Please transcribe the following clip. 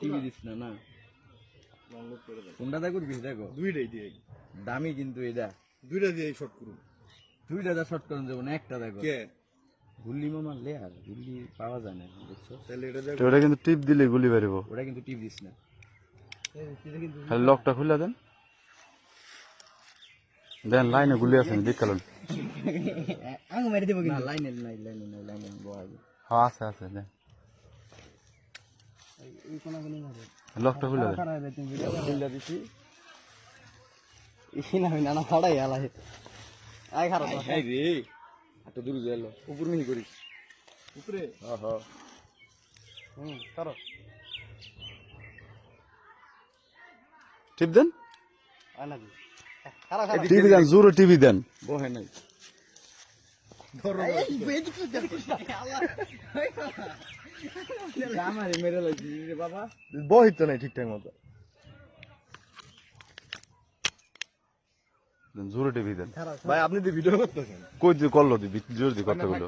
TV this না না। কোনটা দেখো দিস দেখো। দুইটাই দিয়ে দামি কিন্তু এটা। দুইটা দিয়ে শর্ট করুন। দুইটা যা শর্ট করুন যাব না একটা দেখো। কে? গুল্লি মামা লে আর গুল্লি পাওয়া যায় না বুঝছ? তাহলে এটা দেখ। ওটা কিন্তু টিপ দিলে গুলি বেরোবো। ওটা কিন্তু টিপ দিস না। খালি লকটা খুলে দেন। দেন লাইনে গুলি আছে দেখ কালন আঙ মেরে দেবো কিন্তু। লাইনে নাই লাইনে নাই লাইনে হ্যাঁ আছে আছে দেন। লকটা খুলে দিছি হই না ফাড়াই আলাই আই খারাপ এই রে এত দূর গেল উপর মিহি করিস উপরে ওহ হুম করো টিপ দেন আনা দি খারাপ খারাপ টিভি দেন জোরে টিভি দেন বহে নাই আমারে মেরে লাগছি রে বাবা বহিত তো নাই ঠিকঠাক মতো। জোরে টিভি দেন। ভাই আপনি তো ভিডিও করতেছেন। কই করল দিবি জোরে দিয়ে কথা বলো